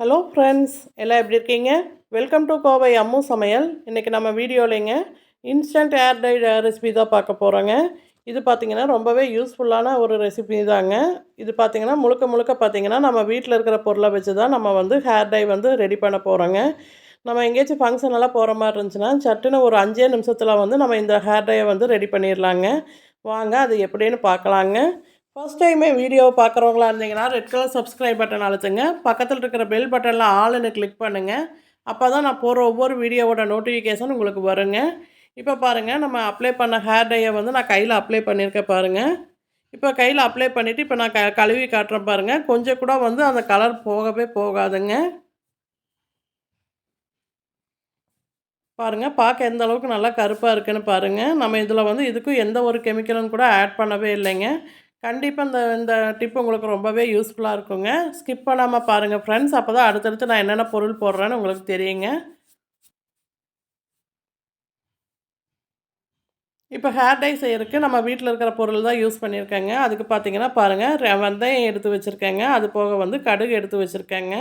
Hello friends எல்லாம் எப்படி இருக்கீங்க? வெல்கம் டு கோவை அம்மு சமையல். இன்றைக்கி நம்ம வீடியோலேங்க இன்ஸ்டன்ட் ஏர் டை ரெசிபி தான் பார்க்க போகிறோங்க இது பார்த்திங்கன்னா ரொம்பவே யூஸ்ஃபுல்லான ஒரு ரெசிபி தாங்க. இது பார்த்திங்கன்னா முழுக்க முழுக்க பார்த்திங்கன்னா நம்ம வீட்டில் இருக்கிற பொருளை வச்சு தான் நம்ம வந்து ஹேர் டை வந்து ரெடி பண்ண போகிறோங்க நம்ம எங்கேயாச்சும் ஃபங்க்ஷன் எல்லாம் போகிற மாதிரி இருந்துச்சுன்னா சட்டுன்னு ஒரு அஞ்சே நிமிஷத்தில் வந்து நம்ம இந்த ஹேர் டையை வந்து ரெடி பண்ணிடலாங்க. வாங்க அது எப்படின்னு பார்க்கலாங்க. ஃபஸ்ட் டைமே வீடியோவை பார்க்குறவங்களா இருந்தீங்கன்னா ரெட் கலர் சப்ஸ்கிரைப் பட்டன் அழுத்துங்க. பக்கத்தில் இருக்கிற பெல் பட்டனில் ஆளுன்னு கிளிக் பண்ணுங்கள் அப்போ தான் நான் போகிற ஒவ்வொரு வீடியோவோட நோட்டிஃபிகேஷன் உங்களுக்கு வருங்க. இப்போ பாருங்கள் நம்ம அப்ளை பண்ண ஹேர் டையை வந்து நான் கையில் அப்ளை பண்ணியிருக்கேன் பாருங்கள் இப்போ கையில் அப்ளை பண்ணிவிட்டு இப்போ நான் க கழுவி காட்டுறேன் பாருங்கள் கொஞ்சம் கூட வந்து அந்த கலர் போகவே போகாதுங்க. பாருங்கள் பார்க்க எந்த அளவுக்கு நல்லா கருப்பாக இருக்குன்னு பாருங்கள் நம்ம இதில் வந்து இதுக்கும் எந்த ஒரு கெமிக்கலும் கூட ஆட் பண்ணவே இல்லைங்க. கண்டிப்பாக இந்த இந்த டிப் உங்களுக்கு ரொம்பவே யூஸ்ஃபுல்லாக இருக்குங்க. ஸ்கிப் பண்ணாமல் பாருங்கள் ஃப்ரெண்ட்ஸ் அப்போ தான் அடுத்தடுத்து நான் என்னென்ன பொருள் போடுறேன்னு உங்களுக்கு தெரியுங்க. இப்போ ஹேர் டை செய்யறதுக்கு நம்ம வீட்டில் இருக்கிற பொருள் தான் யூஸ் பண்ணியிருக்கேங்க. அதுக்கு பார்த்தீங்கன்னா பாருங்கள் வெந்தயம் எடுத்து வச்சுருக்கேங்க. அது போக வந்து கடுகு எடுத்து வச்சுருக்கேங்க.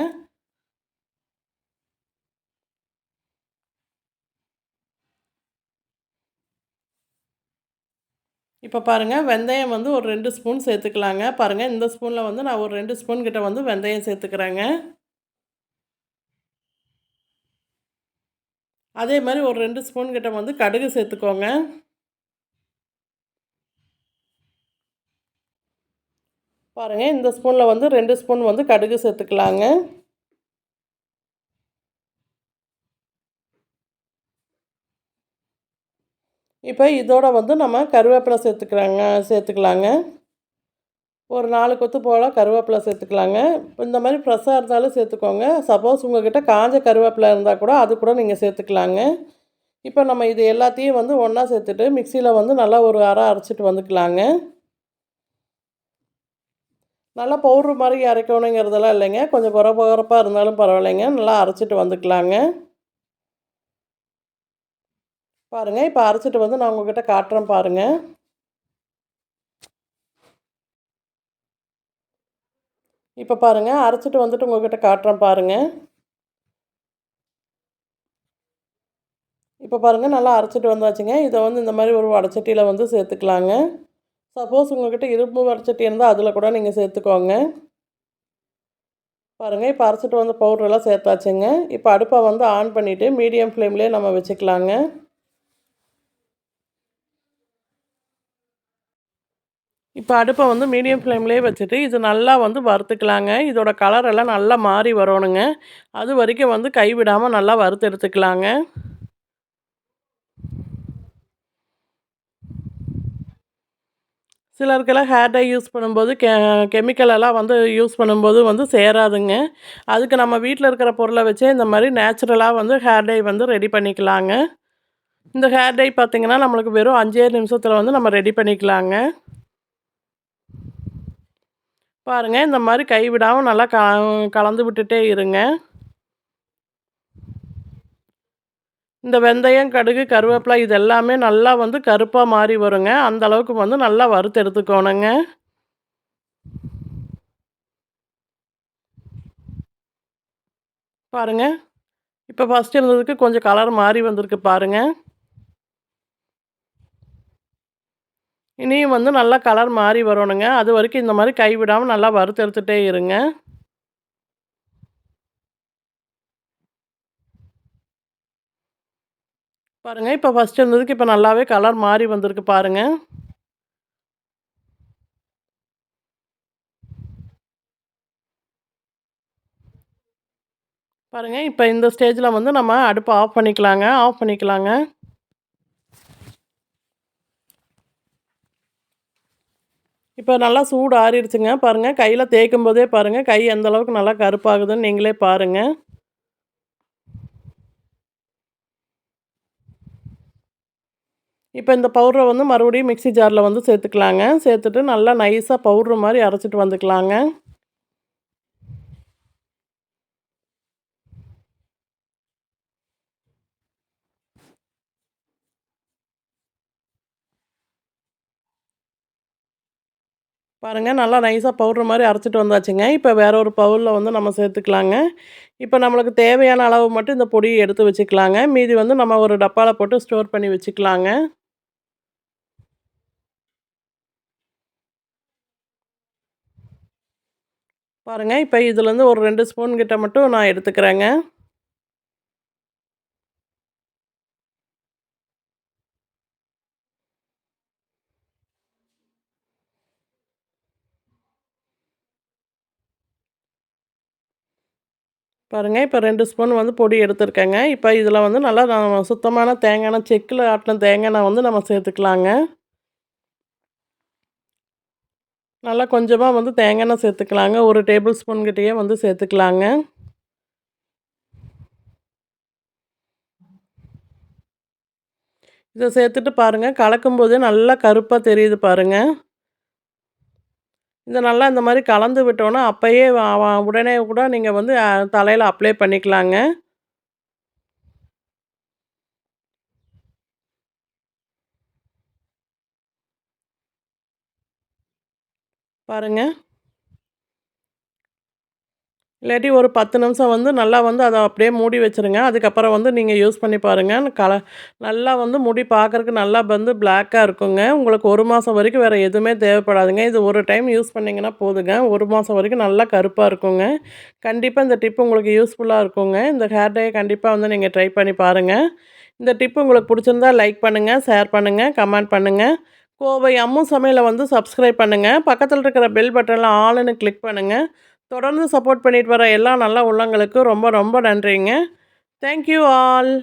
இப்போ பாருங்கள் வெந்தயம் வந்து ஒரு ரெண்டு ஸ்பூன் சேர்த்துக்கலாங்க. பாருங்கள் இந்த ஸ்பூனில் வந்து நான் ஒரு ரெண்டு ஸ்பூன் கிட்ட வந்து வெந்தயம் சேர்த்துக்கிறேங்க. அதே மாதிரி ஒரு ரெண்டு ஸ்பூன் கிட்ட வந்து கடுகு சேர்த்துக்கோங்க. பாருங்கள் இந்த ஸ்பூனில் வந்து ரெண்டு ஸ்பூன் வந்து கடுகு சேர்த்துக்கலாங்க. இப்போ இதோட வந்து நம்ம கருவேப்பிலை சேர்த்துக்கிறாங்க சேர்த்துக்கலாங்க. ஒரு நாலு கொத்து போல் கருவேப்பிலை சேர்த்துக்கலாங்க. இந்த மாதிரி ஃப்ரெஷ்ஷாக இருந்தாலும் சேர்த்துக்கோங்க. சப்போஸ் உங்கள்கிட்ட காஞ்ச கருவேப்பிலை இருந்தால் கூட அது கூட நீங்கள் சேர்த்துக்கலாங்க. இப்போ நம்ம இது எல்லாத்தையும் வந்து ஒன்றா சேர்த்துட்டு மிக்சியில் வந்து நல்லா ஒரு அரை அரைச்சிட்டு வந்துக்கலாங்க. நல்லா பவுட்ரு மாதிரி அரைக்கணுங்கிறதெல்லாம் இல்லைங்க. கொஞ்சம் குறை குறப்பாக இருந்தாலும் பரவாயில்லைங்க. நல்லா அரைச்சிட்டு வந்துக்கலாங்க. பாருங்கள் இப்போ அரைச்சிட்டு வந்து நான் உங்கள்கிட்ட காட்டுறேன் பாருங்கள் இப்போ பாருங்கள் அரைச்சிட்டு வந்துட்டு உங்கள்கிட்ட காட்டுறேன் பாருங்கள் இப்போ பாருங்கள் நல்லா அரைச்சிட்டு வந்தாச்சுங்க. இதை வந்து இந்த மாதிரி ஒரு வடச்சட்டியில் வந்து சேர்த்துக்கலாங்க. சப்போஸ் உங்கள்கிட்ட இரும்பு வடச்சட்டி இருந்தால் அதில் கூட நீங்கள் சேர்த்துக்கோங்க. பாருங்கள் இப்போ அரைச்சிட்டு வந்து பவுடரெல்லாம் சேர்த்தாச்சுங்க. இப்போ அடுப்பை வந்து ஆன் பண்ணிவிட்டு மீடியம் ஃப்ளேம்லேயே நம்ம வச்சுக்கலாங்க. இப்போ அடுப்பை வந்து மீடியம் ஃப்ளேம்லேயே வச்சுட்டு இது நல்லா வந்து வறுத்துக்கலாங்க. இதோட கலர் எல்லாம் நல்லா மாறி வரணுங்க. அது வரைக்கும் வந்து கைவிடாமல் நல்லா வறுத்து எடுத்துக்கலாங்க. சிலருக்கெல்லாம் ஹேர் டை யூஸ் பண்ணும்போது கெ கெமிக்கல் எல்லாம் வந்து யூஸ் பண்ணும்போது வந்து சேராதுங்க. அதுக்கு நம்ம வீட்டில் இருக்கிற பொருளை வச்சே இந்த மாதிரி நேச்சுரலாக வந்து ஹேர் டை வந்து ரெடி பண்ணிக்கலாங்க. இந்த ஹேர் டை பார்த்திங்கன்னா நம்மளுக்கு வெறும் அஞ்சே நிமிஷத்தில் வந்து நம்ம ரெடி பண்ணிக்கலாங்க. பாருங்கள் இந்த மாதிரி கைவிடாமல் நல்லா க கலந்து விட்டுட்டே இருங்க. இந்த வெந்தயம் கடுகு கருவேப்பிலை இது எல்லாமே நல்லா வந்து கருப்பாக மாறி வருங்க. அந்த அளவுக்கு வந்து நல்லா வறுத்து எடுத்துக்கோணுங்க. பாருங்கள் இப்போ ஃபஸ்ட்டு இருந்ததுக்கு கொஞ்சம் கலர் மாறி வந்திருக்கு பாருங்கள் இனியும் வந்து நல்லா கலர் மாறி வரணுங்க. அது வரைக்கும் இந்த மாதிரி கைவிடாமல் நல்லா வறுத்தெடுத்துகிட்டே இருங்க. பாருங்கள் இப்போ ஃபஸ்ட் இருந்ததுக்கு இப்போ நல்லாவே கலர் மாறி வந்திருக்கு பாருங்கள் பாருங்கள் இப்போ இந்த ஸ்டேஜில் வந்து நம்ம அடுப்பை ஆஃப் பண்ணிக்கலாங்க ஆஃப் பண்ணிக்கலாங்க. இப்போ நல்லா சூடு ஆறிடுச்சுங்க. பாருங்கள் கையில் தேய்க்கும் போதே பாருங்கள் கை எந்தளவுக்கு நல்லா கருப்பாகுதுன்னு நீங்களே பாருங்கள் இப்போ இந்த பவுடரை வந்து மறுபடியும் மிக்சி ஜாரில் வந்து சேர்த்துக்கலாங்க. சேர்த்துட்டு நல்லா நைஸாக பவுட்ரு மாதிரி அரைச்சிட்டு வந்துக்கலாங்க. பாருங்கள் நல்லா நைஸாக பவுடர் மாதிரி அரைச்சிட்டு வந்தாச்சுங்க. இப்போ வேறு ஒரு பவுலில் வந்து நம்ம சேர்த்துக்கலாங்க. இப்போ நம்மளுக்கு தேவையான அளவு மட்டும் இந்த பொடியை எடுத்து வச்சுக்கலாங்க. மீதி வந்து நம்ம ஒரு டப்பாவில் போட்டு ஸ்டோர் பண்ணி வச்சுக்கலாங்க. பாருங்கள் இப்போ இதுலேருந்து ஒரு ரெண்டு ஸ்பூன் கிட்ட மட்டும் நான் எடுத்துக்கிறேங்க. பாருங்கள் இப்போ ரெண்டு ஸ்பூன் வந்து பொடி எடுத்துருக்கேங்க. இப்போ இதில் வந்து நல்லா நம்ம சுத்தமான தேங்காய் செக்கில் ஆட்டின தேங்காய் வந்து நம்ம சேர்த்துக்கலாங்க. நல்லா கொஞ்சமாக வந்து தேங்காய் சேர்த்துக்கலாங்க. ஒரு டேபிள் ஸ்பூன் கிட்டேயே வந்து சேர்த்துக்கலாங்க. இதை சேர்த்துட்டு பாருங்கள் கலக்கும்போதே நல்லா கருப்பாக தெரியுது பாருங்கள் இந்த நல்லா இந்த மாதிரி கலந்து விட்டோன்னா அப்போயே உடனே கூட நீங்கள் வந்து தலையில் அப்ளை பண்ணிக்கலாங்க. பாருங்கள் இல்லாட்டி ஒரு பத்து நிமிஷம் வந்து நல்லா வந்து அதை அப்படியே மூடி வச்சுருங்க. அதுக்கப்புறம் வந்து நீங்கள் யூஸ் பண்ணி பாருங்கள் கல நல்லா வந்து முடி பார்க்குறக்கு நல்லா வந்து பிளாக்காக இருக்குங்க. உங்களுக்கு ஒரு மாதம் வரைக்கும் வேறு எதுவுமே தேவைப்படாதுங்க. இது ஒரு டைம் யூஸ் பண்ணிங்கன்னா போதுங்க. ஒரு மாதம் வரைக்கும் நல்லா கருப்பாக இருக்குங்க. கண்டிப்பாக இந்த டிப்பு உங்களுக்கு யூஸ்ஃபுல்லாக இருக்குங்க. இந்த ஹேர் டே கண்டிப்பாக வந்து நீங்கள் ட்ரை பண்ணி பாருங்கள் இந்த டிப்பு உங்களுக்கு பிடிச்சிருந்தா லைக் பண்ணுங்கள் ஷேர் பண்ணுங்கள் கமெண்ட் பண்ணுங்கள் கோவை அம்மு சமையலை வந்து சப்ஸ்கிரைப் பண்ணுங்கள் பக்கத்தில் இருக்கிற பெல் பட்டனில் ஆளுன்னு கிளிக் பண்ணுங்கள் தொடர்ந்து சப்போர்ட் பண்ணிட்டு வர எல்லா நல்ல உள்ளங்களுக்கும் ரொம்ப ரொம்ப நன்றிங்க. Thank you all